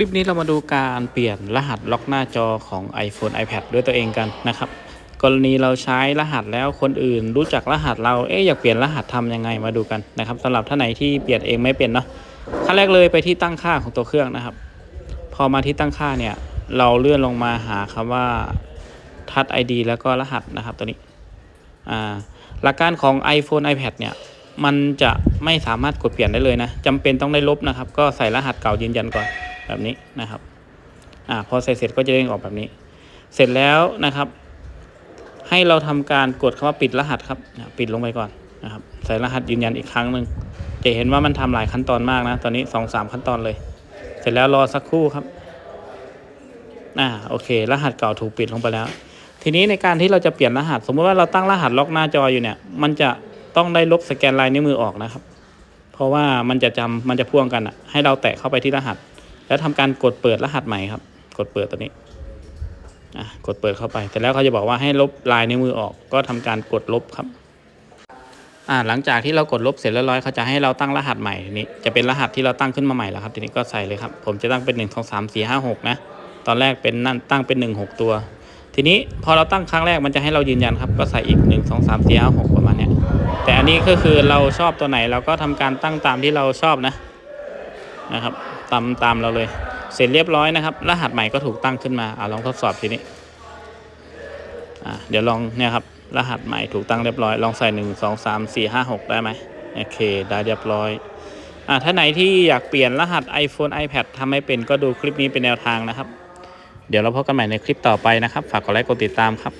ลิปนี้เรามาดูการเปลี่ยนรหัสล็อกหน้าจอของ iPhone iPad ด้วยตัวเองกันนะครับ กรณีเราใช้รหัสแล้วคนอื่น รู้จักรหัสเราเอ๊ะอยากเปลี่ยนรหัสทำยังไงมาดูกันนะครับสำหรับท่านไหนที่เปลี่ยนเองไม่เป็นเนาะขั้นแรกเลยไปที่ตั้งค่าของตัวเครื่องนะครับ พอมาที่ตั้งค่าเนี่ยเราเลื่อนลงมาหาคำว่า Touch ID แล้วก็รหัสนะครับตัวนี้อ่าหลักการของ iPhone iPad เนี่ยมันจะไม่สามารถกดเปลี่ยนได้เลยนะจำเป็นต้องได้ลบนะครับ ก็ใส่รหัสเก่ายืนยันก่อน แบบนี้นะครับอ่าพอใส่เสร็จก็จะเด้งออกแบบนี้ เสร็จแล้วนะครับ ให้เราทำการกดคำว่าปิดรหัสครับปิดลงไปก่อนนะครับ ใส่รหัสยืนยันอีกครั้งหนึ่งจะเห็นว่ามันทำหลายขั้นตอนมากนะ ตอนนี้สองสามขั้นตอนเลย เสร็จแล้วรอสักครู่ครับอ่าโอเค รหัสเก่าถูกปิดลงไปแล้ว ทีนี้ในการที่เราจะเปลี่ยนรหัส สมมติว่าเราตั้งรหัสล็อกหน้าจออยู่เนี่ย มันจะต้องได้ลบสแกนลายนิ้วมือออกนะครับ เพราะว่ามันจะจำมันจะพ่วงกันอะ ให้เราแตะเข้าไปที่รหัส แล้วทำการกดเปิดรหัสใหม่ครับ กดเปิดตัวนี้อะกดเปิดเข้าไปแต่แล้วเขาจะบอกว่าให้ลบลายในมือออก ก็ทำการกดลบครับอ่าหลังจากที่เรากดลบเสร็จเรียบร้อยเขาจะให้เราตั้งรหัสใหม่ทีนี้จะเป็นรหัสที่เราตั้งขึ้นมาใหม่แล้วครับทีนี้ก็ใส่เลยครับ ผมจะตั้งเป็นหนึ่งสองสามสี่ห้าหกนะตอนแรกเป็นนั่นตั้งเป็นหนึ่งหกตัว ทีนี้พอเราตั้งครั้งแรกมันจะให้เรายืนยันครับ ก็ใส่อีกหนึ่งสองสามสี่ห้าหกประมาณเนี้ยแต่อันนี้ก็คือเราชอบตัวไหนเราก็ทำการตั้งตามที่เราชอบนะนะครับ ตามตามเราเลย เสร็จเรียบร้อยนะครับ รหัสใหม่ก็ถูกตั้งขึ้นมาอ่าลองทดสอบทีนี้อ่าเดี๋ยวลองเนี่ยครับรหัสใหม่ถูกตั้งเรียบร้อย ลองใส่หนึ่งสองสามสี่ห้าหกได้ไหมโอเค ได้เรียบร้อยอ่าถ้าไหนที่อยากเปลี่ยนรหัส iPhone iPad ทำไม่เป็นก็ดูคลิปนี้เป็นแนวทางนะครับ เดี๋ยวเราพบกันใหม่ในคลิปต่อไปนะครับ ฝากกดไลค์กดติดตามครับ